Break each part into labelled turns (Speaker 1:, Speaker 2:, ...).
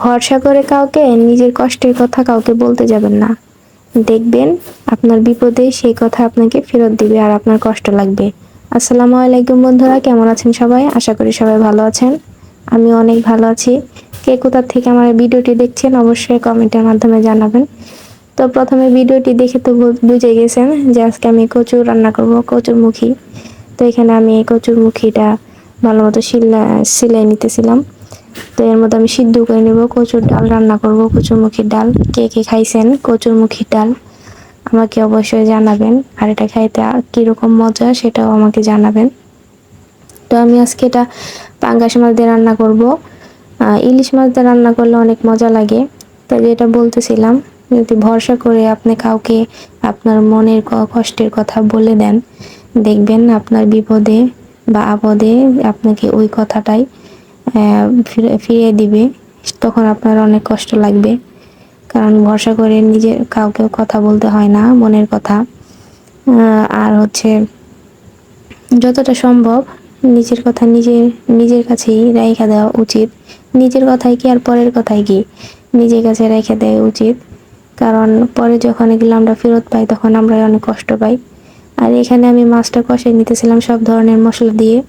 Speaker 1: ভরসা করে কাউকে, নিজের কষ্টের কথা কাউকে বলতে যাবেন না। দেখবেন আপনার বিপদে সেই কথা আপনাকে ফেরত দিবে আর আপনার কষ্ট লাগবে। আসসালামু আলাইকুম বন্ধুরা, কেমন আছেন সবাই? আশা করি সবাই ভালো আছেন। আমি অনেক ভালো আছি। কে কোথার থেকে আমার ভিডিওটি দেখছেন অবশ্যই কমেন্টের মাধ্যমে জানাবেন। তো প্রথমে ভিডিওটি দেখে তো বুঝে গেছেন যে আজকে আমি কচুর রান্না করব, কচুর মুখী। তো এখানে আমি এই কচুর মুখিটা ভালো মতো সিলাই নিতেছিলাম। তো এর মধ্যে আমি সিদ্ধ করে নেব, কচুর ডাল রান্না করব। কচুর মুখির ডাল, কে কে খাইছেন? কচুর মুখির ডাল আমাকে অবশ্যই জানাবেন। আর এটা খাইতে কীরকম মজা সেটাও আমাকে জানাবেন। তো আমি আজকে এটা পাঙ্গাস মাছ দিয়ে রান্না করব। ইলিশ মাছ দিয়ে রান্না করলে অনেক মজা লাগে। তো যেটা বলতেছিলাম, যদি ভরসা করে আপনি কাউকে আপনার মনের কষ্টের কথা বলে দেন, দেখবেন আপনার বিপদে বা আপদে আপনাকে ওই কথাটাই ফিরে- ফিরিয়ে দিবে। তখন আপনার অনেক কষ্ট লাগবে। কারণ ভরসা করে নিজের কাউকে কথা বলতে হয় না, মনের কথা। আর হচ্ছে যতটা সম্ভব নিজের কথা নিজে, নিজের কাছেই রেখে দেওয়া উচিত। নিজের কথাই কি আর পরের কথাই কি? নিজের কাছে রেখে দেওয়া উচিত। কারণ পরে যখন এগুলো আমরা ফেরত পাই, তখন আমরা অনেক কষ্ট পাই। আর এখানে আমি মাছটা কষে নিতেছিলাম সব ধরনের মশলা দিয়ে।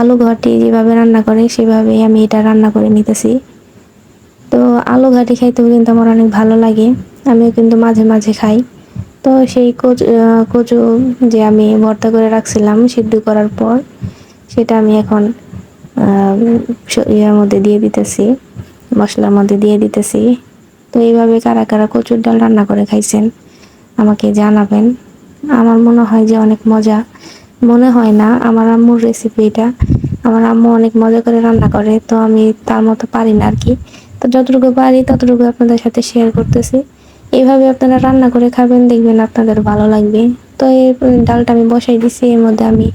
Speaker 1: আলু ঘাটি যেভাবে রান্না করে, সেভাবেই আমি এটা রান্না করে নিতেছি। তো আলু ঘাটি খাইতেও কিন্তু আমার অনেক ভালো লাগে। আমিও কিন্তু মাঝে মাঝে খাই। তো সেই কচু কচু যে আমি ভর্তা করে রাখছিলাম সিদ্ধ করার পর, সেটা আমি এখন ইয়ার মধ্যে দিয়ে দিতেছি, মশলার মধ্যে দিয়ে দিতেছি। তো এইভাবে কারা কারা কচুর ডাল রান্না করে খাইছেন, আমাকে জানাবেন। আমার মনে হয় যে অনেক মজা। মনে হয় না আমার আম্মুর রেসিপি এটা। আমার আম্মু অনেক মজা করে রান্না করে, তো আমি তার মতো পারি না আর কি তো যতটুকু পারি ততটুকু আপনাদের সাথে শেয়ার করতেছি। এইভাবে আপনারা রান্না করে খাবেন, দেখবেন আপনাদের ভালো লাগবে। তো এই ডালটা আমি বসাই দিছি, এর মধ্যে আমি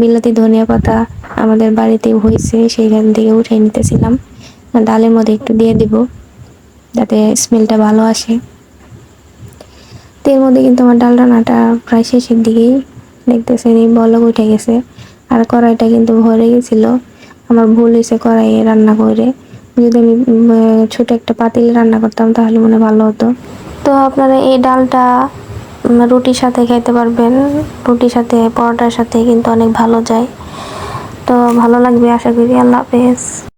Speaker 1: বিলাতি, ধনিয়া পাতা আমাদের বাড়িতে হয়েছে, সেইখান থেকে উঠে নিতেছিলাম। ডালের মধ্যে একটু দিয়ে দিব, যাতে স্মেলটা ভালো আসে। তো এর মধ্যে কিন্তু আমার ডাল রান্নাটা প্রায় শেষের দিকেই দেখতেছেন এই বলক উঠে গেছে। আর কড়াইটা কিন্তু ভরে গেছিল। আমার ভুল হয়েছে কড়াইয়ে রান্না করে। যদি আমি ছোট একটা পাতিলে রান্না করতাম, তাহলে মনে ভালো হতো। তো আপনারা এই ডালটা রুটির সাথে খেতে পারবেন। রুটির সাথে, পরোটার সাথে কিন্তু অনেক ভালো যায়। তো ভালো লাগবে, আশা করি। আল্লাহ হাফেজ।